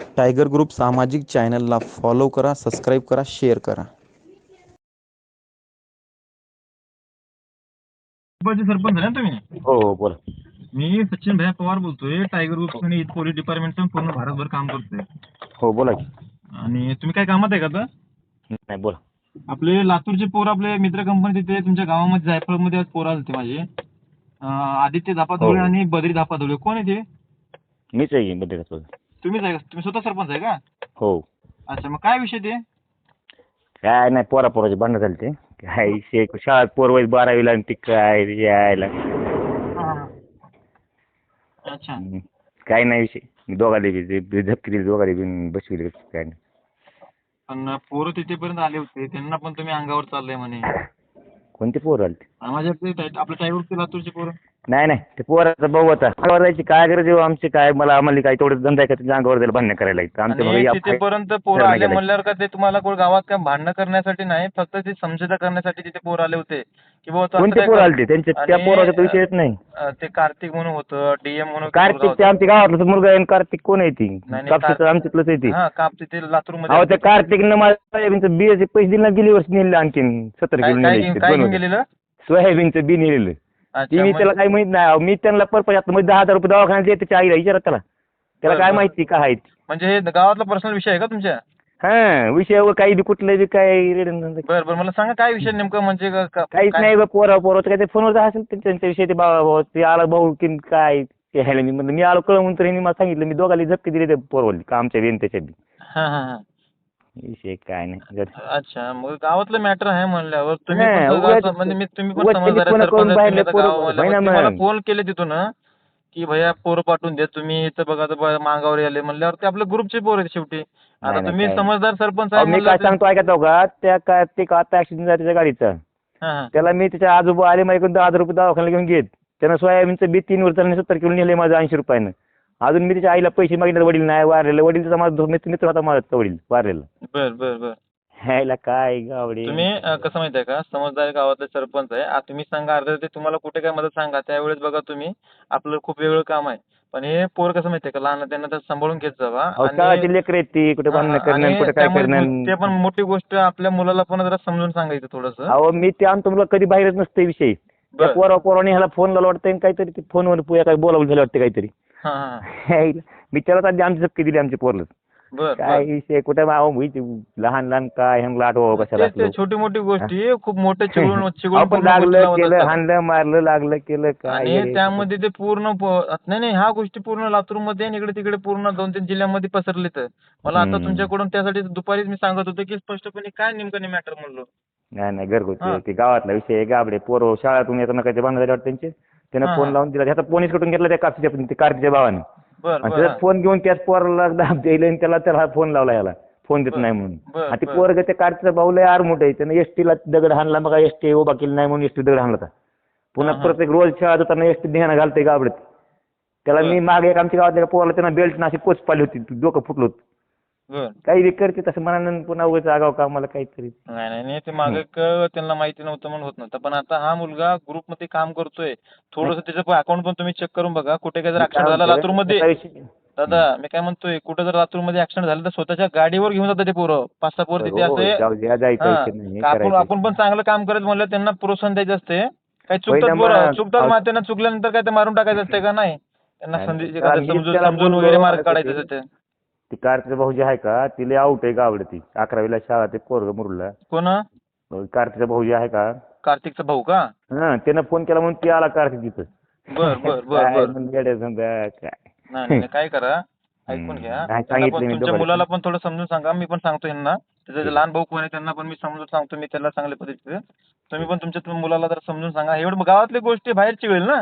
Tiger group सामाजिक चॅनलला follow करा सबस्क्राईब करा शेअर करा. सरपंच झाले ना तुम्ही? हो हो बोला. मी सचिन भैया पवार बोलतोय. टायगर ग्रुप आणि पोलीस डिपार्टमेंटचं पूर्ण भारतभर काम करतोय. हो बोला की. आणि तुम्ही काय कामात आहे का आता? नाही बोला. आपले लातूरचे पोर आपले मित्र कंपनी तिथे तुमच्या गावामध्ये जायफळमध्ये आज पोर आले माझे. अं, आदित्य धापाधुळे हो. आणि बद्री धापाधुळे कोण आहे ते? मीच आहे की बड्डे तुम्हीच आहे का तुम्ही स्वतः सरपंच आहे का? हो. अच्छा मग काय विषय ते? काय नाही पोरा पोराचे भांडणं झाले ते. काय शे शाळेत पोर वय बारावीला आणि ती काय यायला. अच्छा. हम्म. काय नाही विषय. मी दोघाले बी बी झपकी दिली दोघाले बी बसविले काय नाही. पण पोरं तिथेपर्यंत आले होते त्यांना पण तुम्ही अंगावर चाललंय म्हणे. कोणते पोर आले माझ्या आपल्या टायगर लातूरचे पोरं. नाही नाही. ते पोराचा भाऊ होता अंगावर जायची काय गरज आहे हो आमचे? काय मला आम्हाला काय तेवढं धंदा आहे का त्यांच्या अंगावर जायला भांडणं करायला लागतं आमच्या आणि मग तिथेपर्यंत पोरं आले. म्हणल्यावर का ते तुम्हाला कोण गावात काय भांडणं करण्यासाठी नाही फक्त ते समजूता करण्यासाठी तिथे पोरं आले होते. की तू असं कोणते काय पोर आले त्यांच्या त्या आणि, पोराचा तर विषयच नाही. अं, ते कार्तिक म्हणून होतं डीएम म्हणून कार्तिक ते आमच्या गावातलं मुलगा आहे आणि कार्तिक कोण आहे ती? नाही, कापसाचं आमच्यातलंच आहे ती. हा काप तिथे लातूर अहो मध्ये त्या कार्तिकनं माझ्या सोयाबीनचं बियाचे पैसे दिले ना गेली वर्षी नेले आणखीन सत्तर किलो काय नेले. गेलेलं? सोयाबीनचं बी नेलेलं. ती मी त्याला काही माहीत नाही. मी त्यांना आता मध्ये दहा हजार रुपये दवाखान्यात देते त्याच्या आईला विचारा त्याला. त्याला काय. माहिती काय आहे ते. म्हणजे हे गावातला पर्सनल विषय आहे का तुमच्या? हा विषयावर काही बी कुठलं बी काय रेडन बरं बरं मला सांगा काय विषय नेमकं म्हणजे काहीच नाही पोरा पोराचं काय ते फोनवर असेल ते त्यांच्या विषयी ते बाबा भाऊ ते आला भाऊ की काय? ते ह्याला मी म्हणलं मी आलो कळवून तर मला सांगितलं मी दोघाली झपके दिले ते पोरवली का आमच्या बी त्याच्या बी. विषय काय नाही जर- अच्छा मग गावातलं मॅटर आहे म्हणल्यावर तुम्ही नाही, पण उगाच- गावाचं- म्हणजे मी तुम्ही पण उगाच समजदार आहे, telephone सरपंच करून आहे, बाहेरले तुम्ही आता पोरं- गावामध्ये. होय ना मग ते मला मग. फोन केले तिथून की भैया पोरं पाठवून द्या तुम्ही इथं बघा मागावर आले म्हणल्यावर ते आपल्या ग्रुपचे पोर आहेत शेवटी आता नाही, तुम्ही काय- समजदार सरपंच अहो, आहे मी काय सांगतो ऐकत आहो का त्या काय ते का आता ऍक्सिडेंट झाला त्याच्या गाडीचा हा, हा. त्याला मी त्याच्या आजोबा आले माझ्याकडून दहा हजार रुपये दवाखान्याला घेऊन घेत त्यानं सोयाबीनचं बी तीन वर्षांनी सत्तर किलो नेले माझं ऐंशी रुपयानं अजून मी त्याच्या आईला पैसे मागितले वडील नाही वारलेलं. वडील त्याचा माझा मित्र मित्र होता माझा वडील वारलेला. बर बर बर. ह्याला काय गावडे? तुम्ही अं, कसं माहिती आहे का? समजदार गावातले सरपंच आहे. आता तुम्ही सांगा अर्ध्या ते तुम्हाला कुठे काय मदत सांगा त्यावेळेस बघा तुम्ही. आपलं खूप वेगळं काम आहे. पण हे पोर कसं माहिती आहे का? लहान आहे, त्यांना तर सांभाळून घेत जावा. अहो, लेकर आहेत ती? कुठे आणि कुठे काय त्यामुळे ते पण मोठी गोष्ट आपल्या मुलाला पण जरा समजून सांगायचं थोडस. अहो मी ते आणतो मुलं कधी बाहेरच नसते विषय. त्या बर. पोरा पोराने ह्याला फोन लावला वाटतं काहीतरी फोनवर पुया काय बोलावलं झालं वाटतं काहीतरी. त्याला आधी आमची झपकी दिली आमच्या पोरला काय विषय कुठे लहान लहान काय ह्यांना आठवा कशाला छोटी मोठी गोष्टी खूप मोठे आपण पूर्ण लागलं केलं. हाणलं मारलं लागलं केलं काय. त्यामध्ये ते पूर्ण नाही नाही ह्या गोष्टी पूर्ण लातूरमध्ये आणि इकडे तिकडे पूर्ण दोन तीन जिल्ह्यामध्ये पसरलेत. मला आता. तुमच्याकडून त्यासाठी दुपारीच मी सांगत होतो की स्पष्टपणे काय नेमकं मॅटर म्हणलो. नाही नाही घरगुती हा. ते गावातला विषय आहे गाबडे पोरं शाळेतून येताना काय ते भांडण झाले वाटतं त्यांचे हा, त्यानं फोन. लावून दिला त्याचा फोन कटून घेतला त्या कापसीच्या ते कार्तीच्या भावाने बर आणि बर त्याचा फोन घेऊन त्याच पोराला दाब द्यायला आणि त्याला त्याला फोन लावला याला फोन देत बर. नाही म्हणून बर, आणि ते बर. पोरग त्या कार्तीचा भाऊ लय आरमोट आहे त्यानं एसटीला दगड हाणला मग एसटी उभा केली नाही म्हणून एसटी दगड हाणला होता पुन्हा हा, हा. प्रत्येक रोज शाळेत होताना एसटी ध्यान घालते गाबडत त्याला बर. मी मागे एक आमच्या गावातल्या पोराला त्यांना बेल्ट अशी कोच पाली होती डोकं फुटलं होतं बर. काही बी करते तसं मनानं पुन्हा उगाच आगाव कामाला काहीतरी. नाही नाही नाही ते मागे क- त्यांना माहिती नव्हतं म्हणून होत नव्हतं. पण आता हा मुलगा ग्रुपमध्ये काम करतोय. थोडस त्याचं अकाउंट पण तुम्ही चेक करून बघा. कुठे काय जर ऍक्सिडेंट झाला लातूरमध्ये. त्याचा विषय- दादा मी काय म्हणतोय? कुठे जर लातूरमध्ये ऍक्सिडेंट झालं तर स्वतःच्या गाडीवर घेऊन जातात ते पोरं. पाच सहा पोरं तिथे हो, असे. आपण. आपण पण चांगलं काम करत म्हणलं त्यांना प्रोत्साहन द्यायचं असते. काही चुकतात पोरं. चुकतात. मग त्यांना चुकल्यानंतर काय ते मारून टाकायचं असते का? नाही. त्यांना संधी समजून वगैरे मार्ग काढायचे असते. ती कार्तिक भाऊ जे आहे का तिला आउट आहे गावड ती. अकरावीला शाळा ते पोरग मुरला. कोण? कार्तिकचा भाऊ जे आहे का? कार्तिकचा भाऊ का? हा त्यानं फोन केला म्हणून ती आला कार्तिक तिथं बर बर बर काय बर म्हणलं, येड्या समजा, काय? नाही नाही नाही, काय करा? ऐकून हम्म. घ्या. नाही, त्यांना सांगितलं पण मी तुमच्या. मुलाला पण थोडं समजून सांगा. मी पण सांगतो यांना. त्याचा जे. लहान भाऊ कोण आहे त्यांना पण मी समजून सांगतो. मी त्याला चांगल्या पद्धतीचं. तुम्ही पण तुमच्या तुम- मुलाला जरा समजून सांगा. एवढं गावातली गोष्टी बाहेरची होईल ना?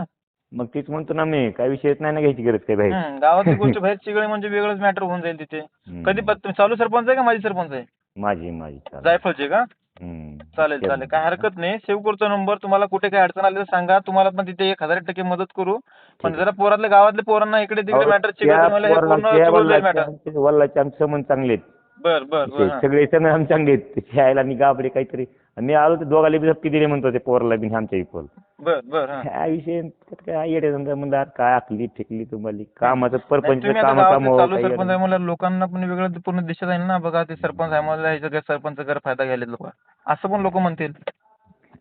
मग तीच म्हणतो ना मी काय विषयच नाही ना घ्यायची गरज काय बाहेर. हम्म, गावातली गोष्ट बाहेरची वेळ म्हणजे वेगळंच मॅटर होऊन जाईल तिथे. हम्म. कधी पण तुम्ही चालू सरपंच आहे का माझी सरपंच आहे? माझी माझी चालेल. जायफळचे का? हम्म. चालेल चालेल. काय हरकत नाही. सेव्ह करतो नंबर तुम्हाला कुठे काय अडचण आली तर सांगा. तुम्हाला पण तिथे एक हजार टक्के मदत करू. पण. जरा पोरातल्या गावातल्या पोरांना इकडे तिकडे अहो, मॅटर त्या चिकट हे पोराला- पूर्ण त्या चिघळून जाईल वडिलाचे- मॅटर वडिलाचे आमचे संबंध चांगले आहेत. बर बर बर हा. सगळे सण आमचे चांगले आहेत. त्याची आईला आणि गाबडे काहीतरी. आणि मी आलो तर दोघाला बी धपकी दिले म्हणतो ते पोराला बी आणि आमच्या पोर बर बर हा. काय विषय त्यात काय येडे समजा म्हणलं अरे काय आखली फेकली तुम्हाला? कामाचं नाही, परपंच तुम्ही आता काम गावातले कामावं चालू काय सरपंच. आहे म्हणलं लोकांना पण वेगळं पूर्ण दिशा जाईल ना. बघा ते सरपंच आहे मला ह्याचा गैर सरपंच गैर फायदा घ्यायला लोक. असं पण लोक म्हणतील.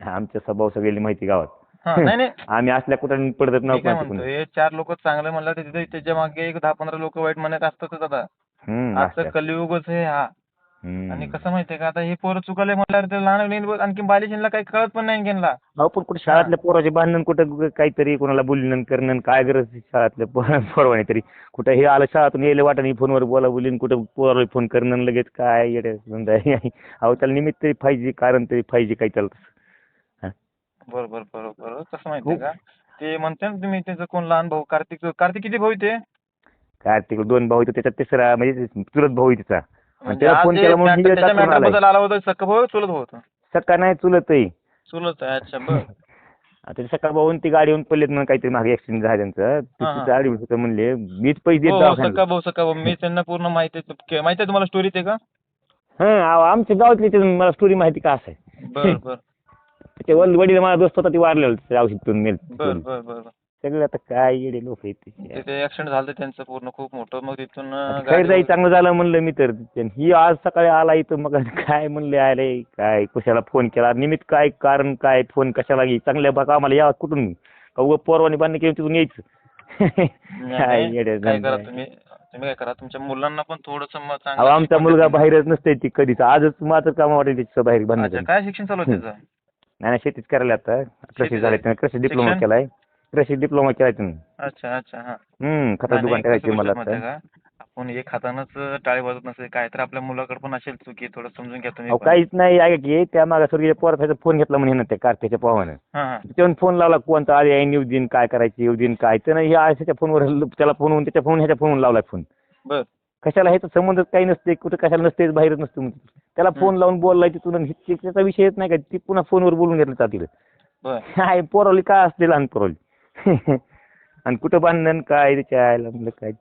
आमचा स्वभाव सगळ्याला माहिती गावात. हा नाही नाही. आम्ही असल्या कुठं पडत मी नव्हतं काय कोणाचं म्हणतो हे चार लोक चांगले म्हणलं तर तिथे त्याच्यामागे एक दहा पंधरा लोक वाईट म्हणत असतातच आता. हम्म, आजचं. कलियुगच हे हा. हम्म. आणि कसं माहितीये का आता हे पोरं चुकले म्हणल्यावर ते लहान आणखी बालिशींना काही कळत पण नाही आणखीनला अहो पण कुठे शाळेतल्या पोराचे भांडण कुठं काहीतरी कोणाला बोलणं करणं काय गरज आहे शाळेतल्या पोरा पोरवाने तरी. कुठं हे आलं शाळेतून यायला वाटाने फोनवर बोला बोलीन कुठं पोराला फोन करणं लगेच काय येडे समजा अहो त्याला निमित्त तरी पाहिजे कारण तरी पाहिजे काही त्याला बरोबर बरोबर बरोबर. कसं माहितीये का? ते म्हणते ना तुम्ही त्याचं कोण लहान भाऊ कार्तिक कार्तिक किती भाऊ आहे ते? काय ते दोन भाऊ आहेत त्याच्यात तिसरा म्हणजे चुलत भाऊ आहे तिचा. आणि म्हणजे त्याला फोन केला म्हणून matter- त्याच्या टाकून मॅटर आलाय. बद्दल आला होता सक्का भाऊ चुलत भाऊ होता? सकाळ नाही चुलत आहे. चुलत आहे अच्छा बर. आता ते सकाळ भाऊन ती गाडी येऊन पडलेत म्हणून काहीतरी मागे ऍक्सिडेंट झाला त्यांचा. हा, हा. तिथे ऍडमिट होतं म्हणले मीच पैसे देत हो हो सक्का भाऊ सक्का भाऊ मी त्यांना पूर्ण माहिती आहे माहिती आहे तुम्हाला स्टोरी ते का? हा आमच्या गावातली ते मला स्टोरी माहिती का असं आहे? बर बर. ते वडील माझा दोस्त होता ती वारलेला त्या औषध पिऊन मेल बर बर बर बर. सगळे आता काय येडे लोक आहेत ते. ते- ते ऍक्सिडेंट झालं त्यांचं पूर्ण खूप मोठं. मग तिथून गाडी जाई चांगलं झालं म्हणलं मी तर. ही आज सकाळी आला इथं मग काय म्हणले आले काय कशाला फोन केला? निमित्त काय कारण काय फोन कशाला घे? चांगल्या बघा आम्हाला या कुठून? का उगा पोरवानी बांधणे केलं तिथून यायचं? काय नाही, येडे काय करा धंदा. आहे. तुम्ही? तुम्ही काय करा तुमच्या मुलांना पण थोडस अहो आमचा मुलगा बाहेरच नसते ती कधीच. आजच माझं काम वाटेल त्याचं बाहेर अच्छा बांधण्याचं. काय शिक्षण चालू आहे त्याचं? नाही नाही शेतीच करायला आता. कृषी झाले. त्यानं. कृषी डिप्लोमा शिक्षण? केलाय. कृषी डिप्लोमा केलाय त्यानं. अच्छा अच्छा हा. हम्म खता नाही, दुकान नाही, करायचे कसं मला आता. आपण एक हातानंच टाळी वाजत नसेल काय तर आपल्या मुलाकडे पण असेल चुकी थोडं समजून घ्या तुम्ही अहो पण. काहीच नाही ऐका की त्या मागा स्वर्गीय पोराचा फोन घेतला म्हणे ना त्या कार्तिकच्या पवानं. हा हा. त्याच्यावर फोन लावला कोणता आले आहे? येऊ देईन काय करायचे? येऊ देईन काय? त्यानं हे आशाच्या फोनवर त्याला फोन होऊन त्याच्या फोन ह्याच्या फोनवर लावला फोन. बर. कशाला ह्याचा संबंधच काही नसते कुठं कशाला नसते बाहेरच नसते म्हणतो. त्याला फोन लावून बोललाय तिथून आणि हे- त्याचा विषयच नाही का ती पुन्हा फोनवर बोलून घेतलं जातील. बर. काय पोरवली काय असते लहान पोरवली आणि कुठं बांधणं काय त्याच्या आयला म्हणलं काय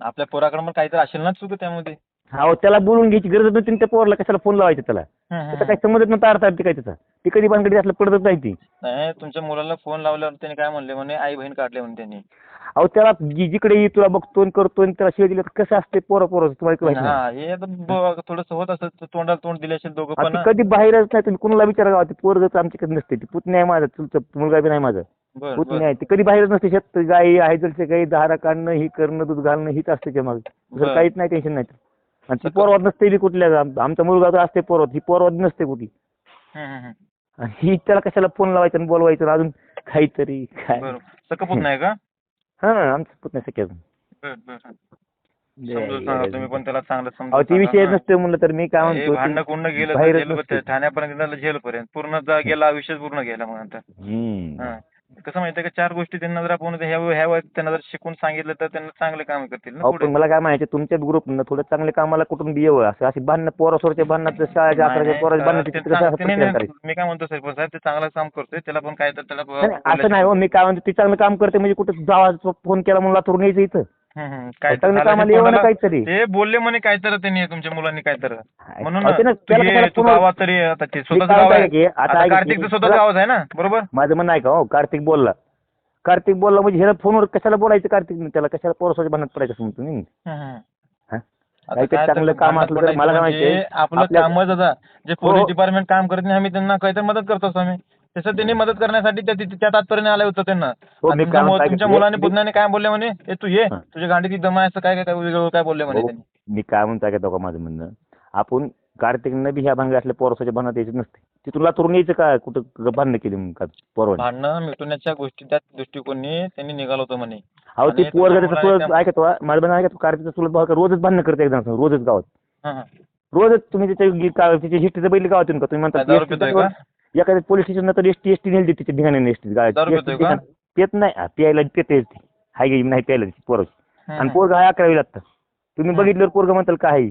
आपल्या पोराकडे पण काहीतरी असेल ना चुक त्यामध्ये? अहो त्याला बोलून घ्यायची गरज नव्हती आणि त्या पोराला कशाला फोन लावायचा त्याला? हं, हं, त्याचा हं. काही संबंधच नव्हता अर्थ अर्थ काय त्याचा? ती कधी बांधकडी असलं पडतच नाही ती. नाही तुमच्या मुलाला फोन लावल्यावर त्यांनी काय म्हणले म्हणे? आई बहीण काढले म्हणे त्यांनी. अहो त्याला जी- जिकडे ये तुला बघतो आणि करतो आणि त्याला शिवाय दिलं तर कसं असते पोरं पोरं तुम्हाला माहिती नाही. हा हे आता थोडस होत असत तोंडाला तोंड दिले असेल दोघं अहो, पण. ती कधी बाहेरच नाही तुम्ही कुणाला विचारा गावात? पोरगच आमच्याकडे नसते ती पुतणी आहे माझा चुलचा मुलगा बी नाही माझा. बर बर. आहे ती. कधी बाहेरच नसते शेत गाई आहे जलसे गाई धारा काढणं ही करणं दूध घालणं हीच असते त्या मागे. दुसरं बरं. काहीच नाही टेन्शन नाही. आणि ती पोरवाद नसते बी कुठल्या आम- आमचा मुलगा तर असते पोरवाद ही पोरवाद नसते कुठली. आणि ही त्याला कशाला फोन लावायचा आणि बोलवायचं आणि अजून काहीतरी काय. सकपूत नाही का? हा आमचं बर बर. समजून सांगा तुम्ही पण त्याला चांगलं अहो समजून ती विषय सांगा. नसते म्हणलं तर मी काय हे म्हणतो भांडणं कुंड गेलं तर बाहेरच जेल नसते. ठाण्यापर्यंत झालं जेलपर्यंत. पूर्ण जा- गेला आयुष्यच पूर्ण गेला मग हम्म. हा. कसं माहितीये का चार गोष्टी त्यांना जर आपण ह्या ह्या वयात त्यांना जर शिकून सांगितलं तर त्यांना चांगले काम करतील ना अहो पुढे पण मला काय म्हणायचं तुमच्या ग्रुप थोडं चांगले कामाला कुठून बी यावं असं अशी भांडणं पोरासोरच्या भांडणात शाळेच्या नाही, अकराच्या नाही, पोराच्या तर भांडणाची ते कसं चांग- असं ते नाही, नाही, करायचं? मी काय म्हणतो सरपंच साहेब ते चांगलं काम करतोय त्याला पण काय तर त्याला नाही, नाही, असं नाही हो. मी काय म्हणतो ती चांगलं काम करते म्हणजे कुठं जावा फोन केला म्हणून लातूरून यायचं इथं ते बोलले म्हणे काय तर त्यांनी तुमच्या मुलांनी काय तर म्हणून गावात तरी स्वतःच गाव आहे आता आता ऐका की, कार्तिकचं स्वतःच त्याला- गावच आहे ना? बरोबर? माझं म्हणणं आहे का हो? कार्तिक बोलला. कार्तिक बोलला म्हणजे ह्याला फोनवर कशाला बोलायचं कार्तिक त्याला कशाला पोरासोरच्या भांडणात पडायचं हं, हं. हा? काय तर चांगलं काम असलं तर मला काय म्हणजे आपलं कामच आता जे हो, पोलीस. डिपार्टमेंट काम करत नाही आम्ही त्यांना काहीतरी मदत करतो असतो आम्ही. तसं त्यांनी मदत करण्यासाठी त्या त्या- त्या तात्पर्याने आलं होतं त्यांना. हो, आणि मी तुमच्या काय मुलाने पुतण्याने काय बोलले म्हणे? ए तू ये. हा. तुझ्या गांडीची दम आहे असं काय काय काय वेगळं काय बोलले म्हणे हो, त्यांनी? मी काय म्हणतो का का माझं म्हणणं? आपण कार्तिकनं बी ह्या भांगे असल्या पोरासाच्या भांडणात यायचं नसते. तिथून लातूरून यायचं का? कुठं भांडणं केली का पोरवाने? भांडणं मिटवण्याच्या गोष्टी त्या दृष्टिकोनी त्यांनी निघालं होतं म्हणे. अहो आणि ते मुलाने त्या- ऐकतो माझं म्हणणं ऐकतो कार्तिकचा चुलत भाऊ का रोजच भांडणं करते एकदा रोजच गावात. हं, हं. रोजच तुम्ही त्याच्या गी- का- त्याची हिस्ट्रीचं बैल गावातून का? तुम्ही म्हणता काय दारू पितोय का? एखाद्या पोलीस स्टेशन तर एसटी एसटी नेली तिच्या ढिगाण्याने एसटी दारू पितोय का? पेत नाही. हा, प्यायला पेते हाय गे नाही प्यायला पोरग हं, आणि हं. पोरग हाय अकरावी लागतं तुम्ही हं. बघितल्यावर पोरग म्हणताल काय आहे?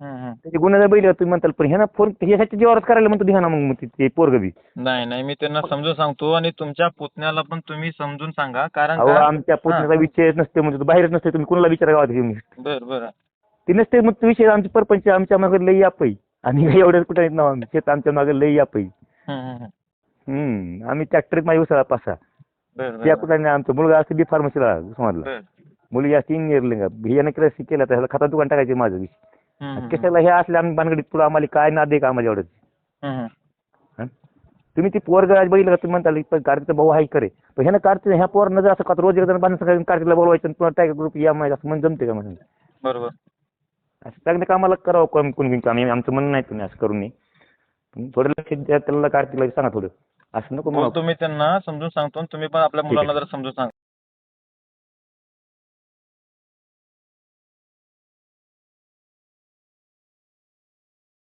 हं, हं. त्याचे गुन्हा बैल तुम्ही म्हणताल पण ह्यानं फोन ह्याच्या जीवावरच करायला म्हणतो धिगाणा मग ते- ते पोरग बी. नाही नाही मी त्यांना समजून सांगतो आणि तुमच्या पुतण्याला पण तुम्ही समजून सांगा. कारण अहो का आमच्या पुतण्याचा विषय नसते म्हणजे तो बाहेरच नसते तुम्ही कुणाला विचारा गावात घेऊन बर बर. ते नसते मग तो विषय आमचे परपंच आमच्या मागे लई याप. आहे आणि एवढ्याच कुठं येत ना शेत आमच्या मागे लई याप. आहे हम्म, आम्ही ट्रॅक्टरीत माझी उसाळा पासा. बरं त्या कुठं आमचा मुलगा असतो बी फार्मसीला उस्मानला बरं. मुलगी असते इंजिनिअरिंग बियाणं कृषी केलं तर ह्याला खतात दुकान टाकायचे माझं कशाला हे असले आम्ही बानगडीत पुढं आम्हाला काय ना दे का आम्हाला. हं? तुम्ही ती पोरग आज बघितलं का? तुम्ही म्हणता पण कार्तिकचा भाऊ आहे करे पण ह्यानं कार्तिक ह्या पोरानं जर असं का रोज एकदा बांधून कार्तिकला बोलवायचं पुन्हा टायगर ग्रुप या माहिती असं म्हणून जमते का म्हणून? बरोबर. असं चांगलं कामाला करावं कोण कोणी काम. आमचं म्हणणं नाही तुम्ही असं करू नये. पण थोडं लक्ष द्या त्याला कार्तिकला सांगा थोडं. असं नको मी त्यांना समजून सांगतो आणि तुम्ही पण आपल्या. मुलांना जरा समजून सांगा.